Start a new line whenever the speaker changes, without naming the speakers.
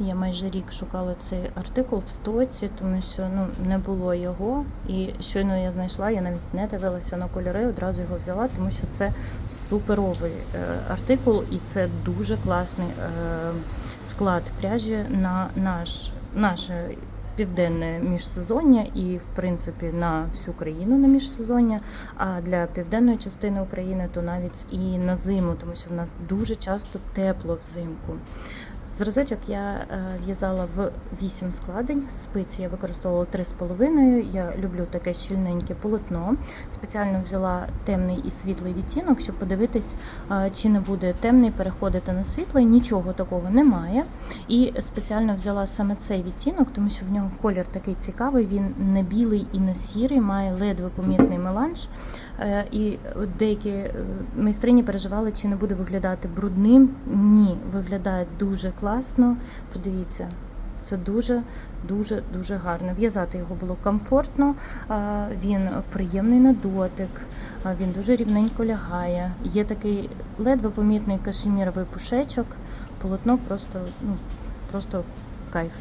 Я майже рік шукала цей артикул в стоці, тому що ну не було його. І щойно я знайшла, я навіть не дивилася на кольори, одразу його взяла, тому що це суперовий е, артикул, і це дуже класний е, склад пряжі на наш наше південне міжсезоння і, в принципі, на всю країну на міжсезоння. А для південної частини України то навіть і на зиму, тому що в нас дуже часто тепло взимку. Зразочок я е, в'язала в 8 складень. Спиці я використовувала 3,5. Я люблю таке щільненьке полотно. Спеціально взяла темний і світлий відтінок, щоб подивитись, е, чи не буде темний переходити на світлий. Нічого такого немає. І спеціально взяла саме цей відтінок, тому що в нього колір такий цікавий. Він не білий і не сірий, має ледве помітний меланж. Е, І деякі е, майстрині переживали, чи не буде виглядати брудним. Ні, виглядає дуже класно. Подивіться, це дуже, дуже, дуже гарно. В'язати його було комфортно, він приємний на дотик, він дуже рівненько лягає. Є такий ледве помітний кашеміровий пушечок, полотно просто, ну, просто кайф.